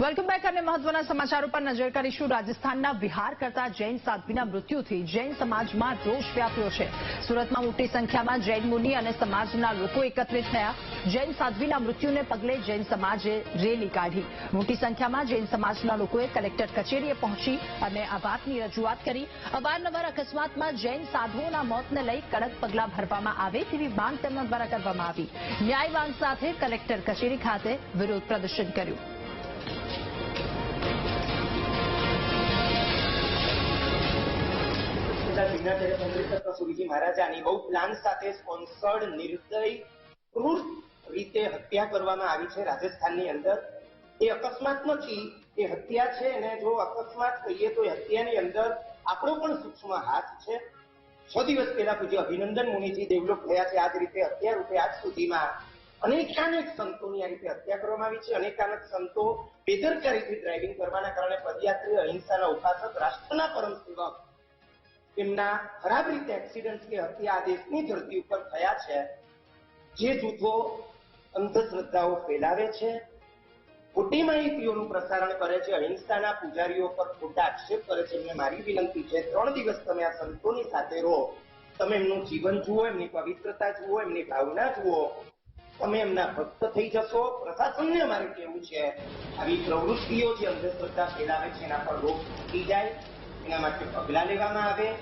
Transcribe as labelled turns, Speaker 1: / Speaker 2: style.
Speaker 1: Welcome back અને મહત્વના સમાચારો પર નજર કરીશું. રાજસ્થાનના વિહાર કરતા જૈન સાધ્વીના મૃત્યુથી જૈન સમાજમાં રોષ વ્યાપ્યો છે. સુરતમાં મોટી સંખ્યામાં જૈન મુનિ અને સમાજના લોકો એકત્રિત થયા. જૈન સાધ્વીના મૃત્યુને પગલે જૈન સમાજે રેલી કાઢી. મોટી સંખ્યામાં જૈન સમાજના લોકોએ કલેક્ટર કચેરીએ પહોંચી અને આ વાતની રજૂઆત કરી. અવારનવાર અકસ્માતમાં જૈન સાધુઓના મોતને લઈ કડક પગલાં ભરવામાં આવે તેવી માંગ તેમના દ્વારા કરવામાં આવી. ન્યાય માંગ સાથે કલેક્ટર કચેરી ખાતે વિરોધ પ્રદર્શન કર્યું.
Speaker 2: શ્રીનાથે ચંદ્રશેખર મહારાજાની બહુ પ્લાન સાથે સ્પોન્સર્ડ નિર્દય ક્રૂર રીતે હત્યા કરવામાં આવી છે રાજસ્થાનની અંદર. એ અકસ્માત નથી એ હત્યા છે અને જો અકસ્માત કહીએ તો હત્યાની અંદર આપણો પણ સૂક્ષ્મ હાથ છે. છ દિવસ પહેલા પૂજ્ય અભિનંદન મુનિજી ડેવલપ થયા છે. આ રીતે હત્યા રૂપે આજ સુધીમાં અનેકાનેક સંતોની આ રીતે હત્યા કરવામાં આવી છે. અનેકાનેક સંતો બેદરકારીથી ડ્રાઇવિંગ કરવાના કારણે પદયાત્રી અહિંસાના ઉપાસક, રાષ્ટ્રના પરમ એમના ખરાબ રીતે એક્સિડન્ટ કે હત્યા ધરતી ઉપર થયા છે, જે જૂથો અંધશ્રદ્ધાઓ ફેલાવે છે ખોટી માહિતીઓનું પ્રસારણ કરે છે, અહિંસાના પૂજારીઓ પર ખોટા આક્ષેપ કરે છે, એમને મારી વિનંતી છે, ત્રણ દિવસ તમે આ સંતોની સાથે રહો, તમે એમનું જીવન જુઓ, એમની પવિત્રતા જુઓ, એમની ભાવના જુઓ, તમે એમના ભક્ત થઈ જશો. પ્રશાસનને અમારે કહેવું છે, આવી પ્રવૃત્તિઓ જે અંધશ્રદ્ધા ફેલાવે છે, એના પર રોક થઈ જાય. Tingnan natin po. Bilaligyan natin